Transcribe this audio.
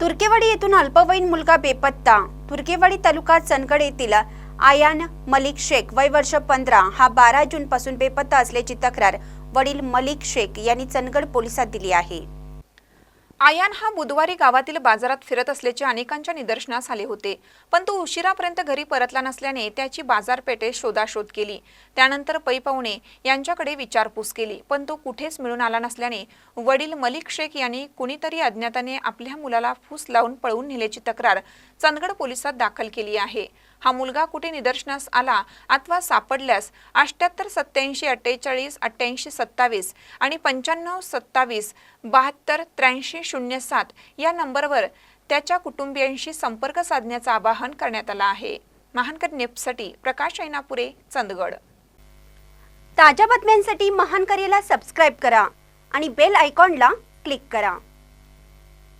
तुर्केवाडी येथून अल्पवयीन मुलगा बेपत्ता. तुर्केवाडी तालुका चनगड येथील आयान मलिक शेख वय वर्ष पंधरा. हा बारा जून पासून बेपत्ता असल्याची तक्रार वडील मलिक शेख यांनी चनगड पोलिसात दिली आहे. आयान हा बुधवारी गावातील बाजारात फिरत असल्याचे अनेकांच्या निदर्शनास आले होते. पण तो उशिरापर्यंत घरी परतला नसल्याने त्याची बाजारपेठे शोधाशोध केली. त्यानंतर पै पाहुणे यांच्याकडे विचारपूस केली. पण तो कुठेच मिळून आला नसल्याने वडील मलिक शेख यांनी कुणीतरी अज्ञाताने आपल्या मुलाला फूस लावून पळवून नेल्याची तक्रार चंदगड पोलिसात दाखल केली आहे. हा मुलगा कुठे निदर्शनास आला अथवा सापडल्यास अठ्याहत्तर सत्याऐंशी अठ्ठेचाळीस अठ्ठ्याऐंशी सत्तावीस आणि पंच्याण्णव सत्तावीस बहात्तर त्र्याऐंशी शून्य सात या नंबरवर त्याच्या कुटुंबियांशी संपर्क साधण्याचं आवाहन करण्यात आलं आहे. महानकर नेपसाठी प्रकाश ऐनापुरे चंदगड. ताज्या बातम्यांसाठी महान करेला सबस्क्राईब करा आणि बेल आयकॉनला क्लिक करा.